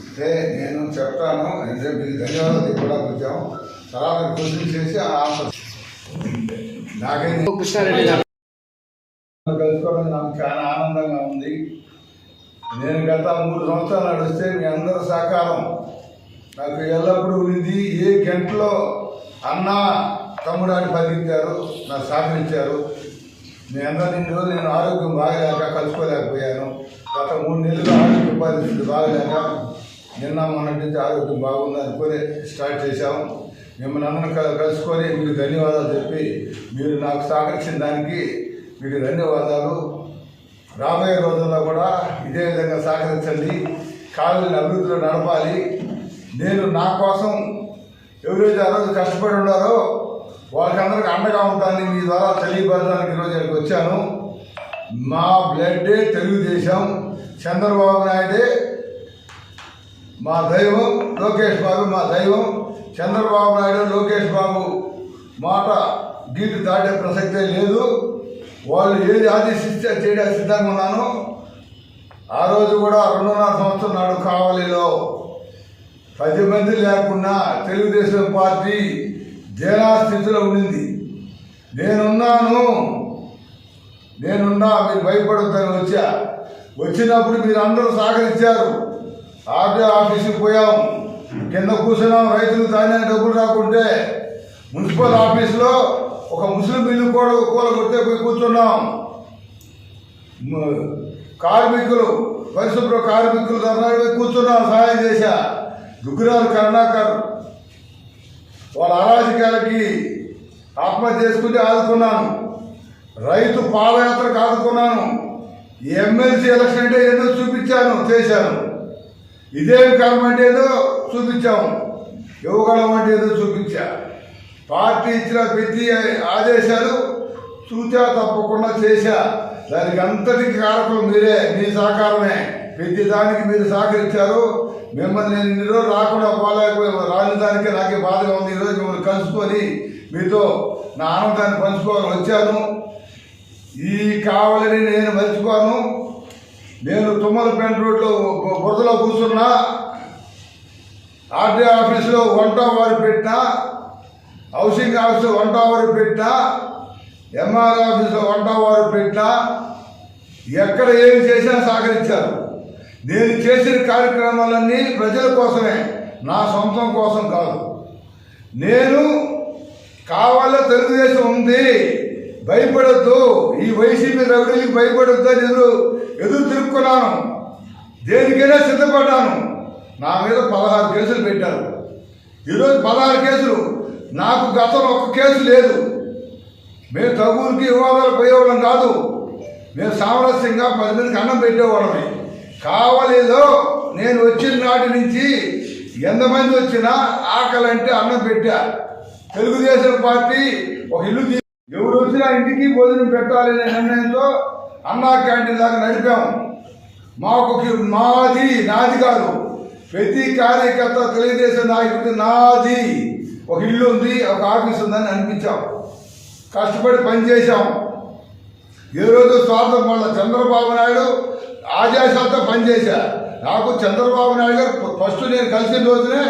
అంటే నేను చెప్తాను మీకు ధన్యవాదాలు కూడా వచ్చాం తర్వాత క్వశ్చన్ చేసి నాకైతే కృష్ణారెడ్డి కలుసుకోవడం నాకు చాలా ఆనందంగా ఉంది. నేను గత మూడు సంవత్సరాలు నడిస్తే మీ అందరి సహకారం నాకు ఎల్లప్పుడూ ఉంది ఏ గంటలో అన్న తమ్ముడు అని పలికించారు నాకు సహకరించారు. నేను రెండు రోజులు నేను ఆరోగ్యం బాగలేక కలుసుకోలేకపోయాను. గత మూడు నెలలు ఆరోగ్య పరిస్థితి బాగలేక నిన్న మొన్నటి నుంచి ఆరోగ్యం బాగుంది అనుకొని స్టార్ట్ చేశాము మిమ్మల్ని అందరం కలుసుకొని మీకు ధన్యవాదాలు చెప్పి మీరు నాకు సహకరించిన దానికి మీకు ధన్యవాదాలు. రాబోయే రోజుల్లో కూడా ఇదే విధంగా సహకరించండి. కాలేజీని అభివృద్ధిలో నడపాలి. నేను నా కోసం ఎవరైతే ఆ రోజు కష్టపడి ఉన్నారో వాళ్ళకందరికి అండగా ఉంటానని మీ ద్వారా తెలియపరచడానికి ఈరోజు ఇక్కడికి వచ్చాను. మా బ్లడ్డే తెలుగుదేశం. చంద్రబాబు నాయుడే మా దైవం లోకేష్ బాబు మా దైవం. చంద్రబాబు నాయుడు లోకేష్ బాబు మాట గీటు దాటే ప్రసక్తే లేదు. వాళ్ళు ఏది ఆదేశిస్తే చేయడానికి సిద్ధంగా ఉన్నాను. ఆ రోజు కూడా రెండున్నర సంవత్సరం నాడు కావలిలో పది మంది లేకుండా తెలుగుదేశం పార్టీ జనా స్థితిలో ఉండింది. నేనున్నాను. నేనున్నా మీరు భయపడొద్దని వచ్చా. వచ్చినప్పుడు మీరు అందరూ సహకరించారు. ఆర్డీ ఆఫీస్కి పోయాం. కింద కూర్చున్నాం. రైతులు తానే డబ్బులు రాకుంటే. మున్సిపల్ ఆఫీస్లో ఒక ముస్లిం ఇల్లు కూడా కూలగొట్టే పోయి కూర్చున్నాం. కార్మికులు పరిశుభ్ర కార్మికులు ధర్నాడు కూర్చున్నాం సహాయం చేశా. దుగ్గురాలు కరుణాకర్ వాళ్ళ అరాజకాలకి ఆత్మహత్య చేసుకుంటే ఆదుకున్నాను. రైతు పాదయాత్రకు ఆదుకున్నాను ఎమ్మెల్సీ ఎలక్షన్ అంటే ఏదో చూపించాను చేశాను. ఇదేం కర్మ అంటే ఏదో చూపించాము. ఇవ్వగలం అంటే ఏదో చూపించా. పార్టీ ఇచ్చిన ప్రతి ఆదేశాలు చూచా తప్పకుండా చేశా. దానికి అంతటికి కారకులు మీరే మీ సహకారమే. ప్రతి దానికి మీరు సహకరించారు. మిమ్మల్ని నేను ఇన్ని రోజులు రాకుండా పోలేకపోయి రాని దానికే నాకే బాధగా ఉంది. ఈరోజు మిమ్మల్ని కలుసుకొని మీతో నా ఆనందాన్ని పంచుకోవాలని వచ్చాను. ఈ కావాలని నేను మర్చిపోను. నేను తుమ్మలపేట రోడ్లో బురదలో కూర్చున్నా. ఆర్డీ ఆఫీసులో వంట వారు పెట్టినా హౌసింగ్ ఆఫీసులో వంట వారు పెట్టినా ఎంఆర్ ఆఫీసులో వంట వారు పెట్టినా ఎక్కడ ఏమి చేసినా సహకరించారు. నేను చేసిన కార్యక్రమాలన్నీ ప్రజల కోసమే. నా సొంతం కోసం కాదు. నేను కావాలో తెలుగుదేశం ఉంది. భయపడద్దు. ఈ వైసీపీ రౌడీలకు భయపడద్దు అని ఎదురు ఎదురు తిరుక్కున్నాను. దేనికైనా సిద్ధపడ్డాను. నా మీద పదహారు కేసులు పెట్టారు. ఈరోజు పదహారు కేసులు. నాకు గతంలో ఒక్క కేసు లేదు. మేము తగులకి వివాదాలు పోయేవాళ్ళం కాదు. మేము సామరస్యంగా పది మందికి అన్నం పెట్టేవాళ్ళమే. కావలిలో నేను వచ్చిన నాటి నుంచి ఎంతమంది వచ్చినా ఆకలంటే అన్నం పెట్టా. తెలుగుదేశం పార్టీ ఒక ఇల్లు ఎవరు వచ్చినా ఇంటికి భోజనం పెట్టాలనే నిర్ణయంతో అన్నా క్యాంటీన్ దాకా నడిపాము మాకు మాది నాది కాదు. ప్రతి కార్యకర్త తెలుగుదేశం నాయకుడికి నాది. ఒక ఇల్లు ఉంది ఒక ఆఫీస్ ఉందని అనిపించాం. కష్టపడి పనిచేశాం. ఏ రోజు స్వార్థం వల్ల చంద్రబాబు నాయుడు ఆదేశాలతో పనిచేశా. నాకు చంద్రబాబు నాయుడు గారు ఫస్ట్ నేను కలిసిన రోజునే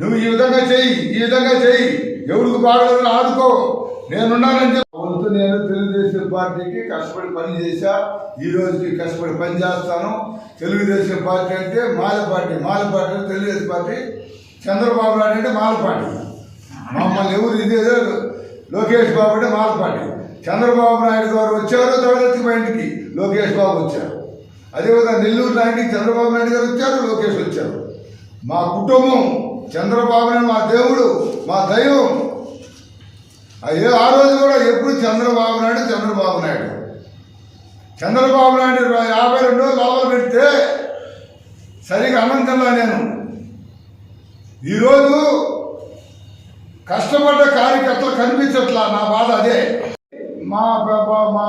నువ్వు ఈ విధంగా చెయ్యి ఈ విధంగా చెయ్యి. ఎవరికి బాగలేదు ఆదుకో. నేనున్నానని చెప్పి. నేను తెలుగుదేశం పార్టీకి కష్టపడి పని చేశా. ఈ రోజుకి కష్టపడి పని చేస్తాను. తెలుగుదేశం పార్టీ అంటే మాల పార్టీ మాల పార్టీ అంటే తెలుగుదేశం పార్టీ. చంద్రబాబు నాయుడు అంటే మాల పార్టీ మమ్మల్ని ఎవరు ఇదే లోకేష్ బాబు అంటే మాల పార్టీ చంద్రబాబు నాయుడు గారు వచ్చారు తడదత్తి మా ఇంటికి. లోకేష్ బాబు వచ్చారు. అదేవిధంగా నెల్లూరు నాయుడికి చంద్రబాబు నాయుడు గారు వచ్చారు లోకేష్ వచ్చారు. మా కుటుంబం చంద్రబాబు నాయుడు మా దేవుడు మా దైవం. అయ్యో ఆ రోజు కూడా ఎప్పుడు చంద్రబాబు నాయుడు చంద్రబాబు నాయుడు? చంద్రబాబు నాయుడు యాభై రెండు లోపల పెడితే సరిగా అన్నం నేను. ఈరోజు కష్టపడ్డ కార్యకర్తలు కనిపించట్లా నా బాధ అదే. మా మా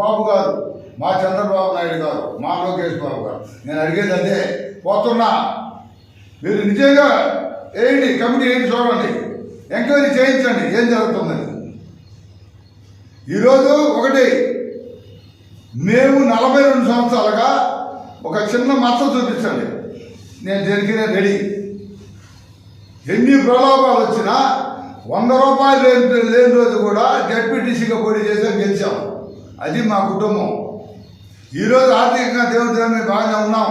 బాబు గారు మా చంద్రబాబు నాయుడు గారు మా లోకేష్ బాబు గారు. నేను అడిగేది అదే. పోతున్నా. మీరు నిజంగా ఏంటి? కమిటీ ఏంటి చూడండి. ఎంక్వైరీ చేయించండి. ఏం జరుగుతుందని. ఈరోజు ఒకటి. మేము నలభై రెండు సంవత్సరాలుగా ఒక చిన్న మచ్చ చూపించండి. నేను దేనికి రెడీ. ఎన్ని ప్రలోభాలు వచ్చినా వంద రూపాయలు లేని లేని రోజు కూడా డెప్యూటీసీగా పోటీ చేసాం గెలిచాం. అది మా కుటుంబం. ఈరోజు ఆర్థికంగా దేవుడి మేము బాగానే ఉన్నాం.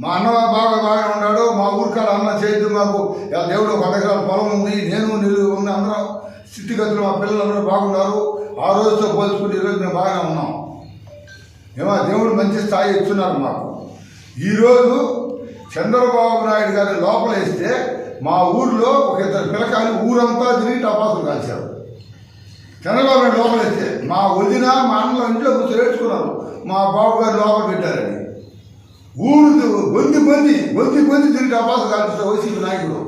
మా అన్న బాగా బాగా ఉన్నాడు. మా ఊరికాడ అన్న చేతి మాకు దేవుడు ఒక ఎకరాల పొలం ఉంది. నేను నీళ్ళు ఉంది. అందరం స్థితిగతులు మా పిల్లలందరూ బాగున్నారు. ఆ రోజుతో పోల్చుకుంటే ఈరోజు మేము బాగానే ఉన్నాం. ఏమో దేవుడు మంచి స్థాయి ఇస్తున్నారు మాకు. ఈరోజు చంద్రబాబు నాయుడు గారి లోపలేస్తే మా ఊర్లో ఒక ఇద్దరు పిల్లకాయలు ఊరంతా తిరిగి టపాసులు కాల్చారు. చంద్రబాబు నాయుడు లోపల మా వదిన మా అన్నలో ఇంట్లో కూర్చొని మా బాబు గారు లోపల పెట్టారని. ఊరు బొంది బొంది బొంది బొంది తిరిగి టపాసు కాల్పిస్తారు వైసీపీ నాయకుడు.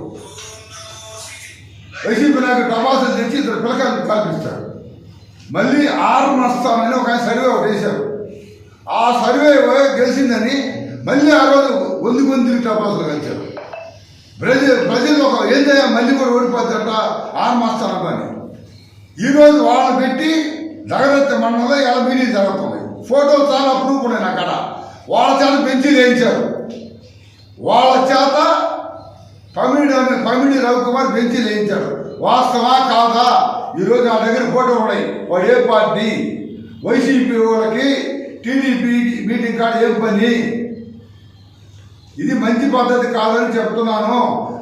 వైసీపీ నాయకుడు టపాసులు తెచ్చి ఇద్దరు పిల్లకాయలు కాల్పిస్తాడు మళ్ళీ ఆరు నష్టామని ఒక ఆయన సర్వే ఒకటి వేశారు. ఆ సర్వే గెలిచిందని మళ్ళీ ఆ రోజు గొంతు గొంతు తిరిగి టపాసులు కలిచారు. ప్రజలు ప్రజలు ఒక ఏం చేయాలి మళ్ళీ కూడా ఓడిపోతారట? ఆరు మాస్తారని ఈరోజు వాళ్ళని పెట్టి జగదత్త మండలంలో ఇలా మీటింగ్ జరుగుతుంది. ఫోటోలు చాలా ప్రూఫ్ ఉన్నాయి అక్కడ వాళ్ళ చేత పెంచి వేయించారు. వాళ్ళ చేత పమిడి పమిడి రవికుమార్ పెంచి వేయించాడు వాస్తవా కాదా? ఈరోజు నా దగ్గర ఫోటో ఉన్నాయి. వాడు ఏ పార్టీ? వైసీపీ వాళ్ళకి టీడీపీ మీటింగ్ కాడ ఏం పని? ఇది మంచి పద్ధతి కాదని చెప్తున్నాను.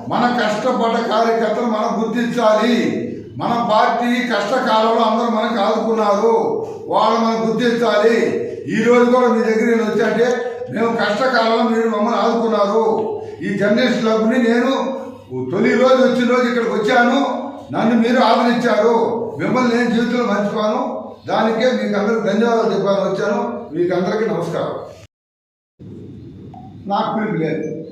మన కష్టపడ్డ కార్యకర్తలు మనం గుర్తించాలి. మన పార్టీ కష్టకాలంలో అందరూ మనకు ఆదుకున్నారు. వాళ్ళు మనం గుర్తించాలి ఈ రోజు కూడా మీ దగ్గర నేను వచ్చాంటే మేము కష్టకాలంలో మీరు మమ్మల్ని ఆదుకున్నారు. ఈ జర్నలిస్ట్ క్లబ్ని నేను తొలి రోజు వచ్చిన రోజు ఇక్కడికి వచ్చాను. నన్ను మీరు ఆదరించారు. మిమ్మల్ని నేను జీవితంలో మర్చిపోను. దానికే మీకు అందరికి ధన్యవాదాలు చెప్పాలని వచ్చాను. మీకు అందరికీ నమస్కారం. నాకు పిలుపు లేదు.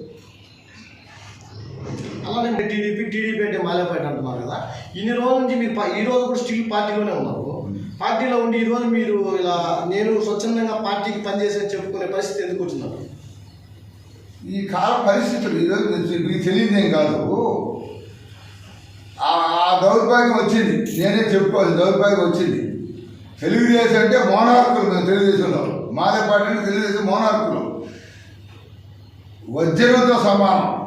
అలానే టీడీపీ టీడీపీ అంటే మాలేపాటి అంటున్నారు కదా. ఇన్ని రోజుల నుంచి మీరు ఈ రోజు కూడా స్టిల్ పార్టీలోనే ఉన్నారు. పార్టీలో ఉండి ఈ రోజు మీరు ఇలా నేను స్వచ్ఛందంగా పార్టీకి పనిచేసే చెప్పుకునే పరిస్థితి ఎందుకు వచ్చిందంట ఈ కాల పరిస్థితులు ఈరోజు మీకు- మీకు తెలియదేం కాదు. ఆ దౌర్భాగ్యం వచ్చింది. నేనే చెప్పుకోవాలి దౌర్భాగ్యం వచ్చింది. తెలుగుదేశం అంటే మోనార్కులు మేము తెలుగుదేశంలో మాదే పార్టీ తెలుగుదేశం మోనార్కులు. వజ్రంతో సమానం.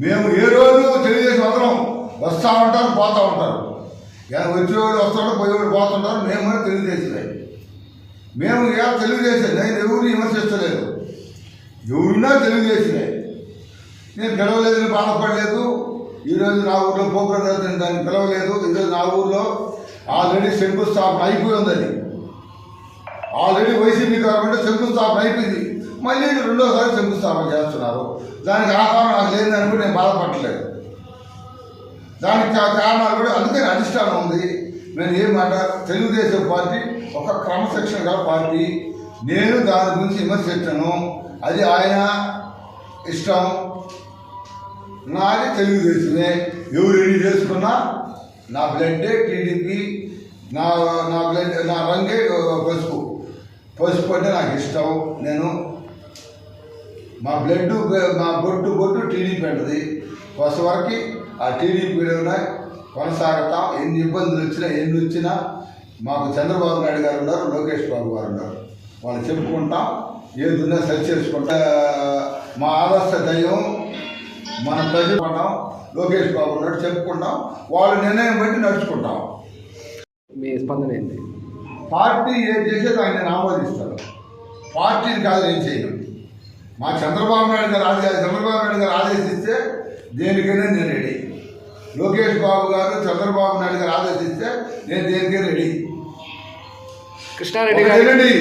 మేము ఏ రోజు తెలియజేసి అందరం వస్తూ ఉంటారు పోతూ ఉంటారు. కానీ వచ్చేవాడు వస్తాడు పోయేవాడు పోతుంటారు మేము కూడా తెలియజేసలే మేము ఇక తెలియజేసేది నేను ఎవరిని విమర్శిస్తలేదు ఎవరున్నా తెలియజేసినాయి. నేను పిలవలేదని బాధపడలేదు. ఈరోజు నా ఊర్లో ప్రోగ్రాం దాన్ని పిలవలేదు. ఈరోజు నా ఊర్లో ఆల్రెడీ శంకుస్థాపన అయిపోయి అది. ఆల్రెడీ వైసీపీ గవర్నమెంట్ శంకుస్థాపన అయిపోయింది. మళ్ళీ రెండోసారి శంకుస్థాపన చేస్తున్నారు. దానికి ఆహారం నాకు లేదని కూడా నేను బాధపడలేదు దానికి కారణాలు కూడా అందుకని అధిష్టానం ఉంది. నేను ఏం మాట తెలుగుదేశం పార్టీ ఒక క్రమశిక్షణ గల పార్టీ. నేను దాని గురించి విమర్శించను. అది ఆయన ఇష్టం. నాది తెలుగుదేశమే. ఎవరు ఎన్ని చేసుకున్నా నా బ్లడ్డే టీడీపీ నా నా బ్లడ్ నా రంగే పసుపు. పసుపు అంటే నాకు ఇష్టం. నేను మా బ్లడ్ మా బొట్టు బొట్టు టీడీపీ అంటది. వరకు ఆ టీడీపీలోనే కొనసాగుతాం. ఎన్ని ఇబ్బందులు వచ్చినా ఎన్ని వచ్చినా మాకు చంద్రబాబు నాయుడు గారు ఉన్నారు లోకేష్ బాబు గారు ఉన్నారు. వాళ్ళు చెప్పుకుంటాం ఏదున్నా సరి చేసుకుంటా. మా ఆదర్శ దైవం మన ప్రజలు ఉన్నాం లోకేష్ బాబు ఉన్నాడు చెప్పుకుంటాం. వాళ్ళ నిర్ణయం బట్టి నడుచుకుంటాం. మీ స్పందన ఏంటి? పార్టీ ఏం చేసేది ఆయన నేను ఆమోదిస్తాను పార్టీని కాదు ఏం చేయను. మా చంద్రబాబు నాయుడు గారు ఆదేశ చంద్రబాబు నాయుడు గారు ఆదేశిస్తే దేనికైనా నేను రెడీ. లోకేష్ బాబు గారు చంద్రబాబు నాయుడు గారు ఆదేశిస్తే నేను దేనికైనా రెడీ. కృష్ణారెడ్డి గారు. ఒకటేనండి,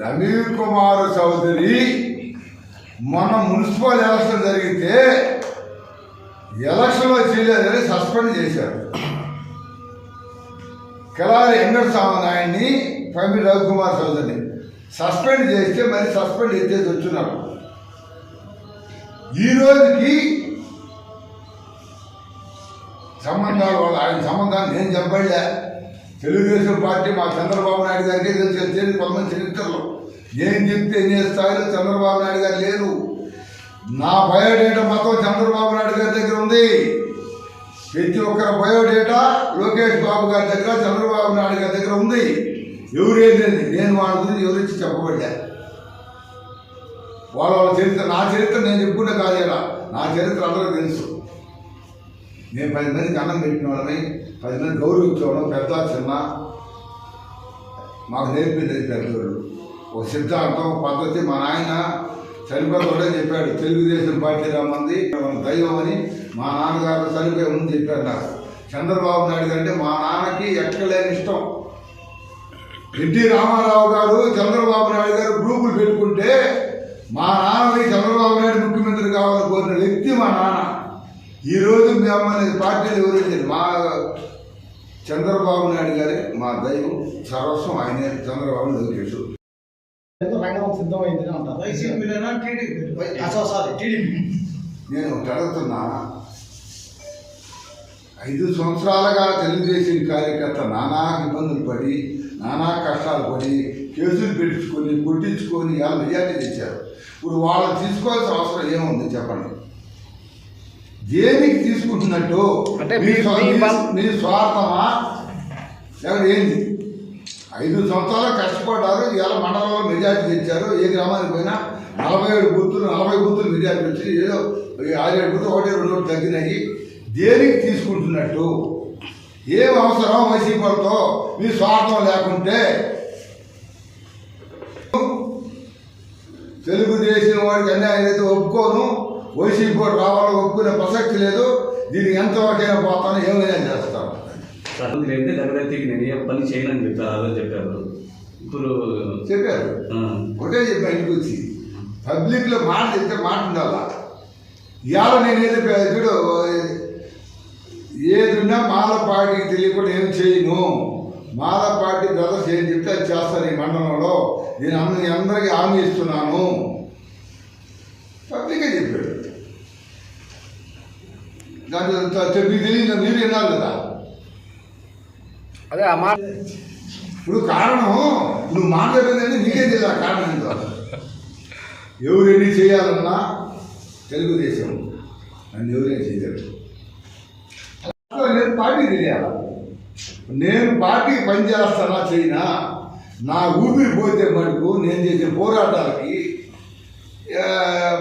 రవి కుమార్ చౌదరి మన మున్సిపల్ ఎలక్షన్ జరిగితే ఎలక్షన్లో చేయలేదని సస్పెండ్ చేశారు. కెలారి వెంకట స్వామినాయుడిని పమి రవికుమార్ చౌదరిని. సస్పెండ్ చేస్తే మరి సస్పెండ్ ఎత్తేసి వచ్చున్నారు ఈ రోజుకి సంబంధాలు వాళ్ళు ఆయన సంబంధాలు నేను చెప్పలే. తెలుగుదేశం పార్టీ మా చంద్రబాబు నాయుడు గారికి తెలిసి కొంతమంది చరిత్రలో. నేను చెప్తే ఎన్ని స్థాయిలో చంద్రబాబు నాయుడు గారు లేరు. నా బయోడేటా మొత్తం చంద్రబాబు నాయుడు గారి దగ్గర ఉంది. ప్రతి ఒక్కరి బయోడేటా లోకేష్ బాబు గారి దగ్గర చంద్రబాబు నాయుడు గారి దగ్గర ఉంది. ఎవరేంటి నేను వాళ్ళ గురించి ఎవరిచ్చి చెప్పబడ్డా? వాళ్ళ వాళ్ళ చరిత్ర నా చరిత్ర నేను చెప్పుకుంటే కాదు ఇలా. నా చరిత్ర అందరికీ తెలుసు. నేను పది మందికి అన్నం పెట్టిన వాళ్ళని పది మంది గౌరవించేవాళ్ళం పెద్ద చిన్న మాకు నేర్పింది పెద్దవాళ్ళు. ఒక సిద్ధాంతం పద్ధతి మా నాయన చనిపోతే చెప్పాడు. తెలుగుదేశం పార్టీ రమ్మంది మన దైవం అని మా నాన్నగారు చనిపోయే ముందు చెప్పారు నాకు. చంద్రబాబు నాయుడు కంటే అంటే మా నాన్నకి ఎక్కలేని ఇష్టం. ఎన్టీ రామారావు గారు చంద్రబాబు నాయుడు గారు గ్రూపులు పెట్టుకుంటే మా నాన్నని చంద్రబాబు నాయుడు ముఖ్యమంత్రి కావాలని కోరిన వ్యక్తి మా నాన్న. ఈ రోజు మిమ్మల్ని పార్టీలు ఎవరైతే మా చంద్రబాబు నాయుడు గారి మా దైవం సర్వస్వం ఆయనే చంద్రబాబు టీడీపీ. నేను ఒకటి అడుగుతున్నా. ఐదు సంవత్సరాలుగా తెలుగుదేశం కార్యకర్త నానా ఇబ్బందులు పడి నానా కష్టాలు పడి కేసులు పెట్టించుకొని కొట్టించుకొని ఇలా మెజార్టీ తెచ్చారు. ఇప్పుడు వాళ్ళని తీసుకోవాల్సిన అవసరం ఏముంది చెప్పండి? దేనికి తీసుకుంటున్నట్టు? అంటే మీ స్వార్థమా? లేకపోతే ఏంది? ఐదు సంవత్సరాలు కష్టపడ్డారు ఇవాళ మండలంలో మెజార్టీ తెచ్చారు. ఏ గ్రామానికి పోయినా నలభై ఏడు బూతులు నలభై బూతులు మెజార్టీ వచ్చి ఏదో ఈ ఆరేడు బూతులు ఒకటి రెండు తగ్గినాయి. దేనికి తీసుకుంటున్నట్టు? ఏం అవసరం వైసీపీలతో మీ స్వార్థం లేకుంటే. తెలుగుదేశం వాడికి అన్యాయం అయితే ఒప్పుకోను వైసీపీ వాడు రావాలని ఒప్పుకునే ప్రసక్తి లేదు దీనికి ఎంతవరకైనా పోతాను ఏమైనా చేస్తాను. అయితే దగ్గరికి నేను ఏ పని చేయనని చెప్పారు చెప్పారు. ఇప్పుడు చెప్పారు. ఒకటే చెప్పా ఇంటికి వచ్చి. పబ్లిక్లో మాట చెప్తే మాట ఉండాలా? ఇవాళ నేను ఏదో పె- చూడు ఏదున్నా మాలపాటికి తెలియకుండా ఏం చేయను. మాలపాటి బ్రదర్స్ ఏం చెప్తే అది చేస్తాను ఈ మండలంలో. నేను అందరి అందరికీ హామీ ఇస్తున్నాను. పబ్లికే చెప్పాడు. దాంట్లో మీకు తెలియదు మీరు విన్నారు కదా. అదే ఆ మాట ఇప్పుడు కారణం నువ్వు మాట్లాడేదంటే నీకే తెలియదు ఆ కారణం ఏంటో ఎవరు ఎన్ని చేయాలన్నా తెలుగుదేశం నన్ను ఎవరేం చేయలేరు. నేను పార్టీ తెలియాల? నేను పార్టీకి పనిచేస్తానా చేయనా? నా ఊపిరి పోతే మటుకు నేను చేసే పోరాటాలకి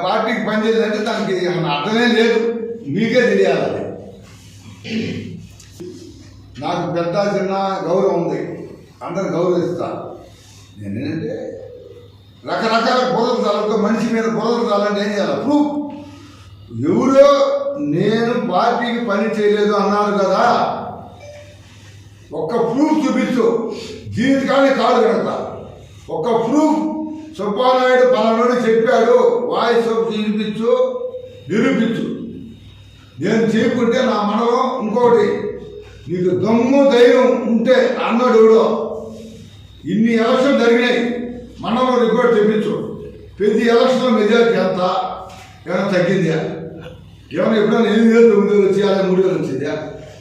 పార్టీకి పనిచేయాలంటే దానికి ఏమన్నా అర్థమే లేదు. మీకే తెలియాలి? నాకు పెద్ద చిన్న గౌరవం ఉంది. అందరు గౌరవిస్తా నేనేంటంటే రకరకాల బురదలతో మనిషి మీద బురదలాలంటే ఏం చేయాలి? ప్రూఫ్. ఎవరో నేను పార్టీకి పని చేయలేదు అన్నారు కదా. ఒక్క ప్రూఫ్ చూపించు. జీవితకాన్ని కాదు కనుక. ఒక్క ప్రూఫ్ సుబ్బానాయుడు పలానాడు చెప్పాడు. వాయిస్ చూపించు నిరూపించు. నేను చేయకుంటే నా మనలో ఇంకోటి. నీకు దమ్ము ధైర్యం ఉంటే అన్నాడు ఎవడో. ఇన్ని ఎలక్షన్ జరిగినాయి. మనలో రిపోర్ట్ చెప్పించు ప్రతి ఎలక్షన్లో మెజార్టీ ఎంత? ఏమైనా తగ్గిందా? ఏమైనా ఎప్పుడైనా ఎనిమిది వేలు తొమ్మిది వేలు వచ్చి అలా మూడు వేలు వచ్చిందా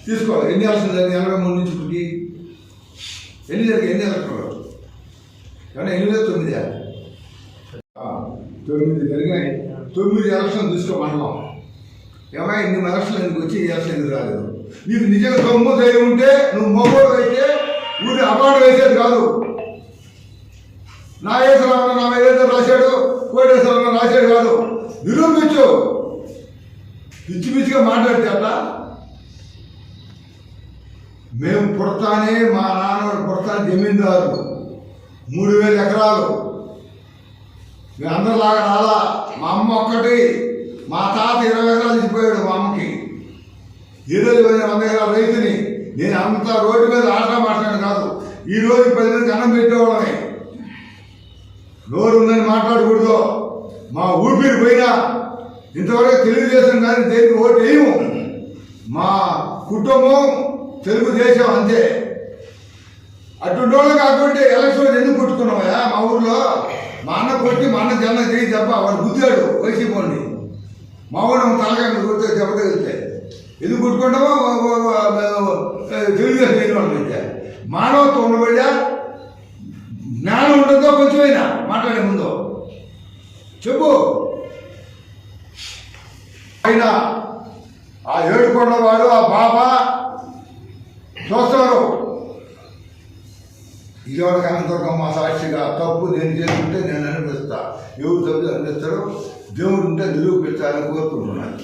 తీసుకోవాలి. ఎన్ని ఎలక్షన్ జరిగింది ఎనభై మూడు నుంచి ఇప్పటికి. ఎన్ని జరిగాయి? ఎన్ని ఎలక్షన్లు ఏమైనా ఎనిమిది వేలు తొమ్మిది తొమ్మిది జరిగినాయి. తొమ్మిది ఎలక్షన్ తీసుకో మండలం ఏమన్నా ఇన్ని ఎలక్షన్లు ఎందుకు వచ్చి ఈ ఎలక్షన్ ఎందుకు రాలేదు? నీకు నిజంగా దమ్ము ధైర్యం ఉంటే నువ్వు మొగోడు అయితే ఊరి అపాడు వేసేది కాదు. నా నాగేశ్వరరావు నా ఏదో రాశాడు కోటేశ్వరరావు రాశాడు కాదు. నిరూపించు. పిచ్చి పిచ్చిగా మాట్లాడితే అట్లా? మేము పుడతానే మా నాన్న పుడతానే జమీందారు. మూడు వేల ఎకరాలు. మేము అందరిలాగా రాలా? మా అమ్మ ఒక్కటి. మా తాత ఇరవై ఎకరాలు ఇచ్చిపోయాడు మా అమ్మకి. ఈరోజు పోయిన వంద ఎకరాల రైతుని నేను అంత రోడ్డు మీద ఆట మాట్లాడాను కాదు. ఈ రోజు పది మందికి అన్నం పెట్టేవాళ్ళని నోరు ఉందని మాట్లాడకూడదు. మా ఊపిరి పోయినా ఇంతవరకు తెలుగుదేశం కానీ దేనికి ఓటు వేయము? మా కుటుంబం తెలుగుదేశం అంతే. అటువంటి వాళ్ళకి అటువంటి ఎలక్షన్ ఎందుకు కొట్టుకున్నామయ్యా మా ఊర్లో మా అన్న కొట్టి మా అన్న జన్న చేయి తప్ప వాడు గుద్దాడు వైసీపీ వాడిని. మా ఊళ్ళో తలకాయ కొడితే దెబ్బతగిలితే ఎందుకు కొట్టుకుంటామో? తెలుగుదేశం లేని వాళ్ళైతే మానవత్వం ఉండబడ్డా జ్ఞానం ఉండదో కొంచెమైనా మాట్లాడే ముందు. చెప్పు. ఆయన ఆ ఏడుకొండ వాడు ఆ బాబా చూస్తారు. ఇదివరకు అనంతరం మా సాక్షిగా తప్పు నేను చేస్తుంటే నేను అనిపిస్తా ఎవరు తప్పు అనిపిస్తారో దేవుడు ఉంటే నిరూపించాలని కోరుకుంటున్నాను.